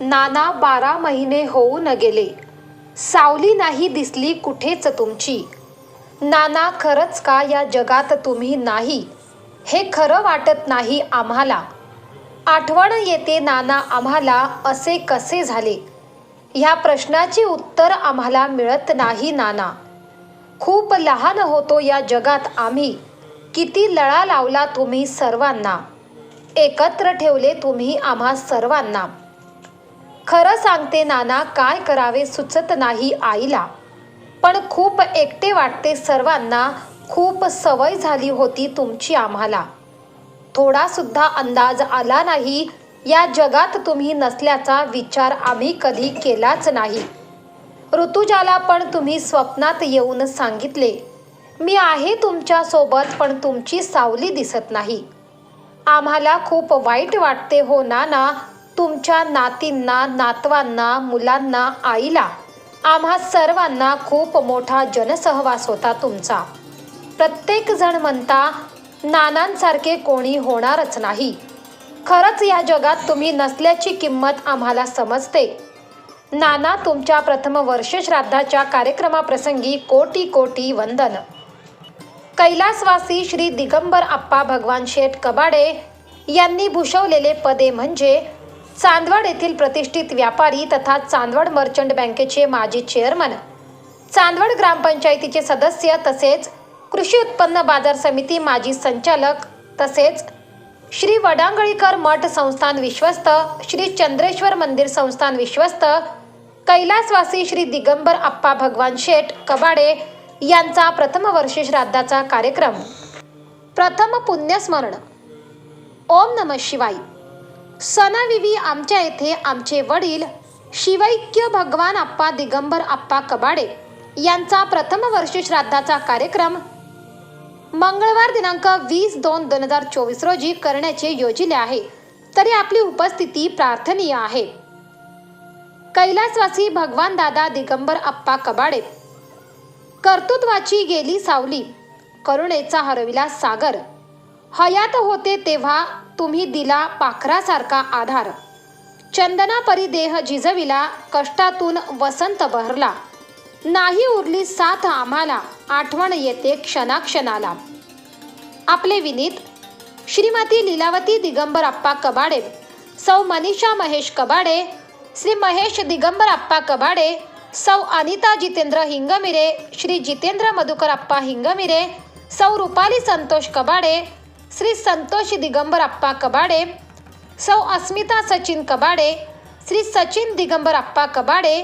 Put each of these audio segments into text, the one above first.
नाना बारा महिने होऊ न गेले. सावली नाही दिसली कुठेच तुमची. नाना खरंच का या जगात तुम्ही नाही? हे खरं वाटत नाही आम्हाला. आठवण येते नाना आम्हाला असे कसे झाले? ह्या प्रश्नाचे उत्तर आम्हाला मिळत नाही नाना. खूप लहान होतो या जगात आम्ही. किती लळा लावला तुम्ही सर्वांना. एकत्र ठेवले तुम्ही आम्हा सर्वांना. खरं सांगते नाना काय करावे सुचत नाही आईला. पण खूप एकटे वाटते सर्वांना खूप सवय झाली होती तुमची आम्हाला. थोडासुद्धा अंदाज आला नाही या जगात तुम्ही नसल्याचा विचार आम्ही कधी केलाच नाही. ऋतुजाला पण तुम्ही स्वप्नात येऊन सांगितले. मी आहे तुमच्यासोबत पण तुमची सावली दिसत नाही. आम्हाला खूप वाईट वाटते हो नाना तुमच्या नातींना नातवांना मुलांना आईला. आम्हा सर्वांना खूप मोठा जनसहवास होता तुमचा. प्रत्येक जण म्हणता नानांसारखे कोणी होणारच नाही. खरंच या जगात तुम्ही नसल्याची किंमत आम्हाला समजते. नाना तुमच्या प्रथम वर्ष श्राद्धाच्या कार्यक्रमाप्रसंगी कोटी कोटी वंदन. कैलासवासी श्री दिगंबर आप्पा भगवान शेठ कबाडे यांनी भूषवलेले पदे म्हणजे चांदवड येथील प्रतिष्ठित व्यापारी तथा चांदवड मर्चंट बँकेचे माजी चेअरमन चांदवड ग्रामपंचायतीचे सदस्य तसेच कृषी उत्पन्न बाजार समिती माजी संचालक तसेच श्री वडांगळीकर मठ संस्थान विश्वस्त श्री चंद्रेश्वर मंदिर संस्थान विश्वस्त कैलासवासी श्री दिगंबर आप्पा भगवान शेठ कबाडे यांचा प्रथम वर्षी श्राद्धाचा कार्यक्रम. प्रथम पुण्यस्मरण. ओम नम शिवाय. सणाविवी आमच्या येथे आमचे वडील शिवैक्य भगवान आप्पा दिगंबर आप्पा कबाडे यांचा प्रथम वर्ष श्राद्धाचा कार्यक्रम मंगळवार दिनांक वीस दोन दोन हजार चोवीस रोजी करण्याचे योजिले आहे. तरी आपली उपस्थिती प्रार्थनीय आहे. कैलासवासी भगवान दादा दिगंबर आप्पा कबाडे. कर्तृत्वाची गेली सावली. करुणेचा हरविला सागर. हयात होते तेव्हा तुम्ही दिला पाखरासारखा आधार. चंदना परिदेह झिजविला कष्टातून वसंत बहरला. नाही उरली साथ आम्हाला आठवण येते क्षणाक्षणाला. आपले विनीत श्रीमती लीलावती दिगंबर आप्पा कबाडे सौ मनीषा महेश कबाडे श्री महेश दिगंबर आप्पा कबाडे सौ अनिता जितेंद्र हिंगमिरे श्री जितेंद्र मधुकर आप्पा हिंगमिरे सौ रुपाली संतोष कबाडे श्री संतोष दिगंबर आप्पा कबाडे सौ अस्मिता सचिन कबाडे श्री सचिन दिगंबर आप्पा कबाडे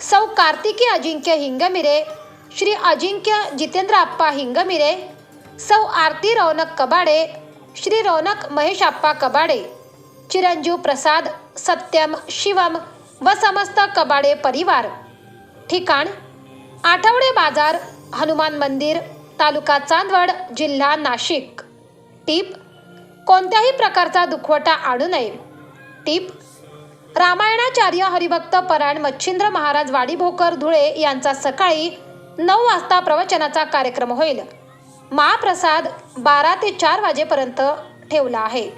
सौ कार्तिकी अजिंक्य हिंगमिरे श्री अजिंक्य जितेंद्र आप्पा हिंगमिरे सौ आरती रौनक कबाडे श्री रौनक महेश आप्पा कबाडे चिरंजीव प्रसाद सत्यम शिवम व समस्त कबाडे परिवार. ठिकाण आठवडे बाजार हनुमान मंदिर तालुका चांदवड जिल्हा नाशिक. टीप कोणत्याही प्रकारचा दुखवटा आणू नये. टीप रामायणाचार्य हरिभक्त परायण मच्छिंद्र महाराज वाडीभोकर धुळे यांचा सकाळी नऊ वाजता प्रवचनाचा कार्यक्रम होईल. महाप्रसाद बारा ते चार वाजेपर्यंत ठेवला आहे.